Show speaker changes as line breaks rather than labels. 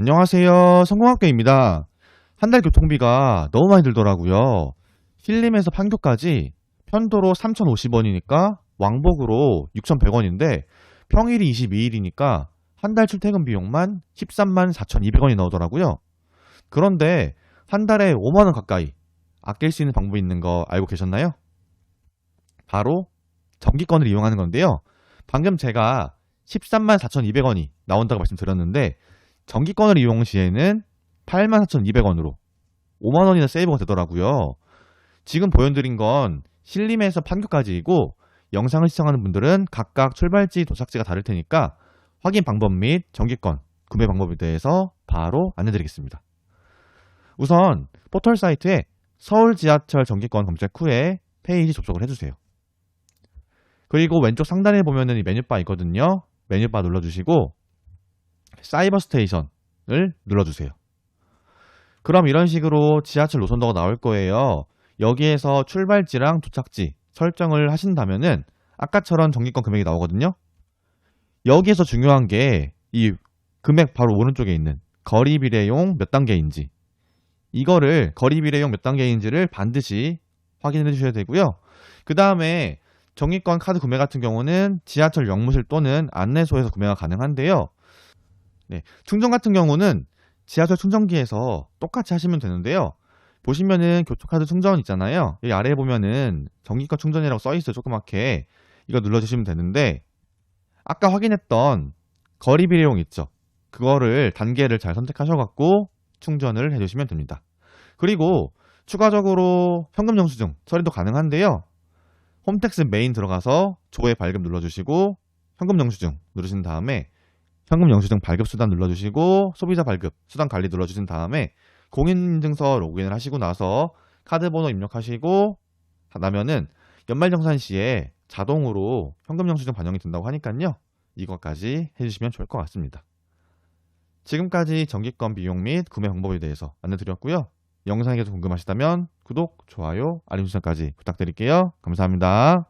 안녕하세요. 성공학교입니다. 한 달 교통비가 너무 많이 들더라고요. 신림에서 판교까지 편도로 3,050원이니까 왕복으로 6,100원인데 평일이 22일이니까 한 달 출퇴근 비용만 13만 4,200원이 나오더라고요. 그런데 한 달에 5만 원 가까이 아낄 수 있는 방법이 있는 거 알고 계셨나요? 바로 정기권을 이용하는 건데요. 방금 제가 13만 4,200원이 나온다고 말씀드렸는데 정기권을 이용 시에는 84,200원으로 5만 원이나 세이브가 되더라고요. 지금 보여드린 건 신림에서 판교까지이고 영상을 시청하는 분들은 각각 출발지 도착지가 다를 테니까 확인 방법 및 정기권 구매 방법에 대해서 바로 안내드리겠습니다. 우선 포털 사이트에 서울 지하철 정기권 검색 후에 페이지 접속을 해주세요. 그리고 왼쪽 상단에 보면은 이 메뉴바 있거든요. 메뉴바 눌러주시고 사이버 스테이션을 눌러주세요. 그럼 이런 식으로 지하철 노선도가 나올 거예요. 여기에서 출발지랑 도착지 설정을 하신다면은 아까처럼 정기권 금액이 나오거든요. 여기에서 중요한 게 이 금액 바로 오른쪽에 있는 거리 비례용 몇 단계인지 이거를 거리 비례용 몇 단계인지를 반드시 확인해 주셔야 되고요. 그 다음에 정기권 카드 구매 같은 경우는 지하철 역무실 또는 안내소에서 구매가 가능한데요. 네, 충전 같은 경우는 지하철 충전기에서 똑같이 하시면 되는데요. 보시면은 교통카드 충전 있잖아요. 여기 아래에 보면은 정기권 충전이라고 써 있어요. 조그맣게 이거 눌러주시면 되는데 아까 확인했던 거리 비례용 있죠. 그거를 단계를 잘 선택하셔갖고 충전을 해주시면 됩니다. 그리고 추가적으로 현금 영수증 처리도 가능한데요. 홈택스 메인 들어가서 조회 발급 눌러주시고 현금 영수증 누르신 다음에 현금 영수증 발급 수단 눌러주시고 소비자 발급 수단 관리 눌러주신 다음에 공인인증서 로그인을 하시고 나서 카드 번호 입력하시고 나면은 연말정산 시에 자동으로 현금 영수증 반영이 된다고 하니까요. 이것까지 해주시면 좋을 것 같습니다. 지금까지 정기권 비용 및 구매 방법에 대해서 안내드렸고요. 영상이 계속 궁금하시다면 구독, 좋아요, 알림 설정까지 부탁드릴게요. 감사합니다.